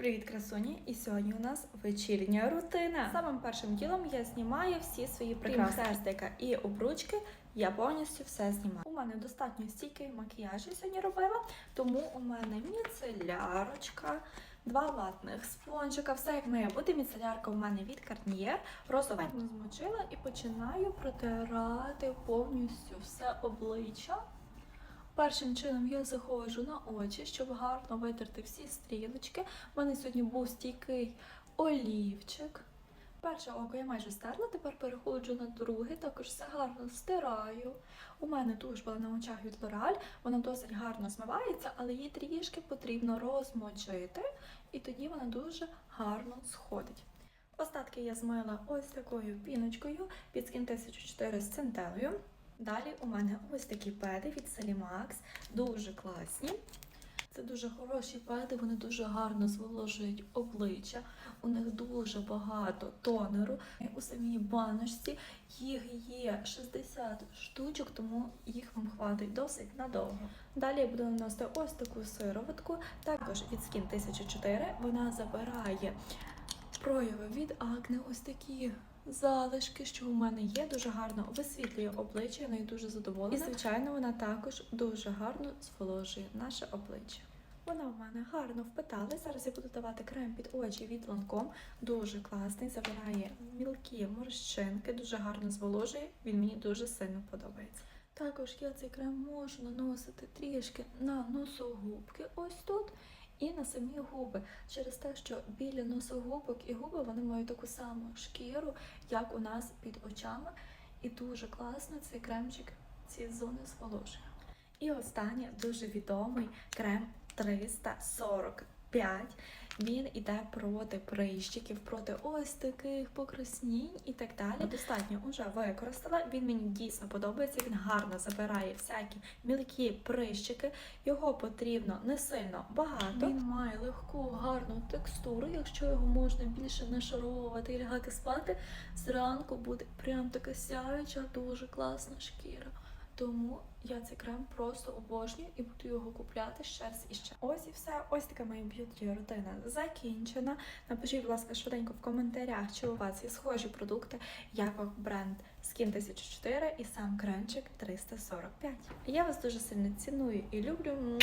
Привіт, красуні! І сьогодні у нас вечірня рутина. Самим першим ділом я знімаю всі свої прикраси. хрестика і обручки. Я повністю все знімаю. У мене достатньо стійкий макіяж я сьогодні робила, тому у мене міцелярочка, два ватних спонжика, все як має бути. Міцелярка у мене від Garnier, розовенько змочила і починаю протирати повністю все обличчя. Першим чином я заходжу на очі, щоб гарно витерти всі стрілочки. У мене сьогодні був стійкий олівчик. Перше око я майже стерла, тепер переходжу на друге, також все гарно стираю. У мене туш була на очах від L'Oreal, вона досить гарно змивається, але її трішки потрібно розмочити, і тоді вона дуже гарно сходить. Остатки я змила ось такою піночкою під Skin 1004 з центелею. Далі у мене ось такі педи від Salimax, дуже класні. Це дуже хороші педи, вони дуже гарно зволожують обличчя. У них дуже багато тонеру. У самій баночці їх є 60 штучок, тому їх вам хватить досить надовго. Далі я буду наносити ось таку сироватку, також від Skin 1004. Вона забирає прояви від акне, ось такі залишки, що у мене є, дуже гарно висвітлює обличчя, я нею дуже задоволена. І, звичайно, вона також дуже гарно зволожує наше обличчя. Вона в мене гарно впитала. Зараз я буду давати крем під очі від Lancome. Дуже класний, забирає мілкі морщинки, дуже гарно зволожує. Він мені дуже сильно подобається. Також я цей крем можу наносити трішки на носогубки, ось тут, і на самі губи. Через те, що біля носогубок і губи вони мають таку саму шкіру, як у нас під очами. І дуже класно цей кремчик ці зони зволожує. І останнє дуже відомий крем 345. Він іде проти прищиків, проти ось таких покраснінь і так далі. Достатньо вже використала. Він мені дійсно подобається. Він гарно забирає всякі мілкі прищики. Його потрібно не сильно багато. Він має легку, гарну текстуру. Якщо його можна більше нашаровувати і лягати спати, зранку буде прям така сяюча, дуже класна шкіра. Тому я цей крем просто обожнюю і буду його купляти ще раз і ще. Ось і все. Ось така моя б'юті рутина закінчена. Напишіть, будь ласка, швиденько в коментарях, чи у вас є схожі продукти, як бренд Skin 1004 і сам кремчик 345. Я вас дуже сильно ціную і люблю.